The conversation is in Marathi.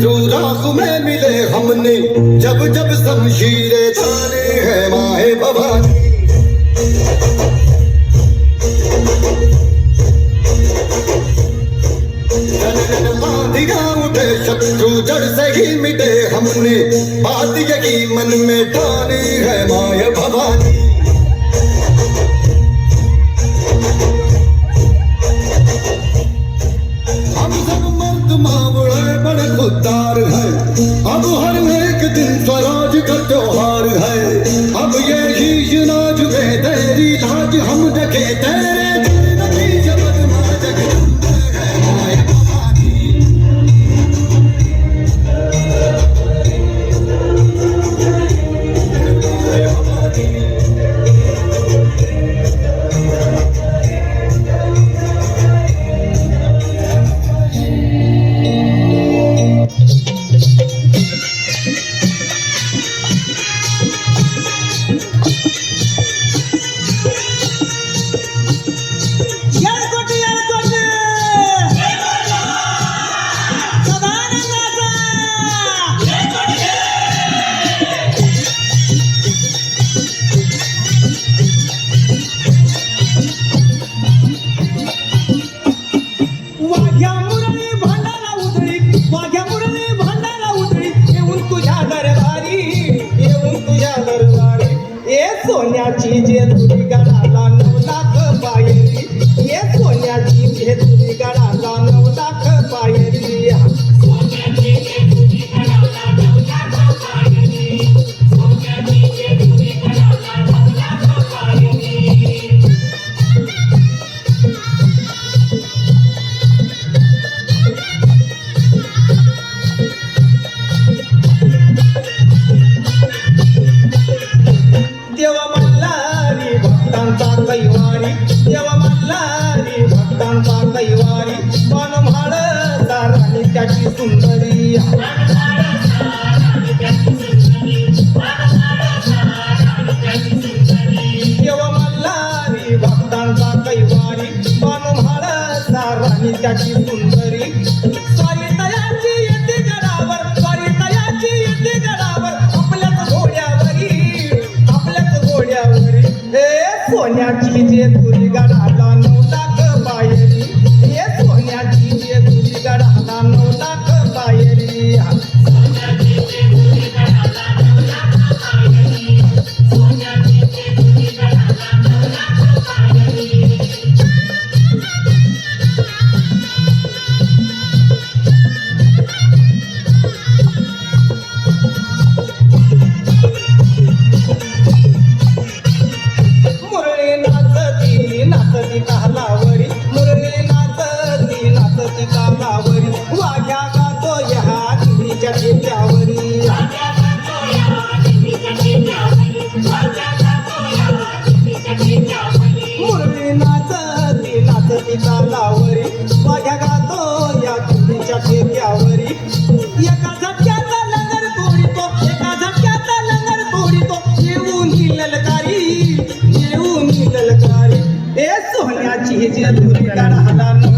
चले मिले हमे जब जब शीरे थे हैं माहे बाबा शत्रु जड़ से ही मिटे हमने बात यही मन में ठानी है माय भवानी। भवानी येळकोट वाघ्या मुरळी भांडारा उधळी वाघ्या मुरळी भांडारा उधळी येऊन तुझ्या दरबारी येऊन तुझ्या दरबारी. ए सोन्याची जे तुझी गडाला नऊ लाख पायरी ए कैवारी पण म्हाळ राणी त्याची सुंदरी. देवा मल्हारी भक्तांचा कैवारी पण म्हाळ राणी त्याची सुंदरी. स्वारी तयाची येते गडावर स्वारी तयाची येते गडावर आपल्याच घोड्यावरी आपल्याच घोड्यावरी. हे सोन्याची जे तुरी गडाला नऊ सोन्याची जी अधुरी गडाला नऊ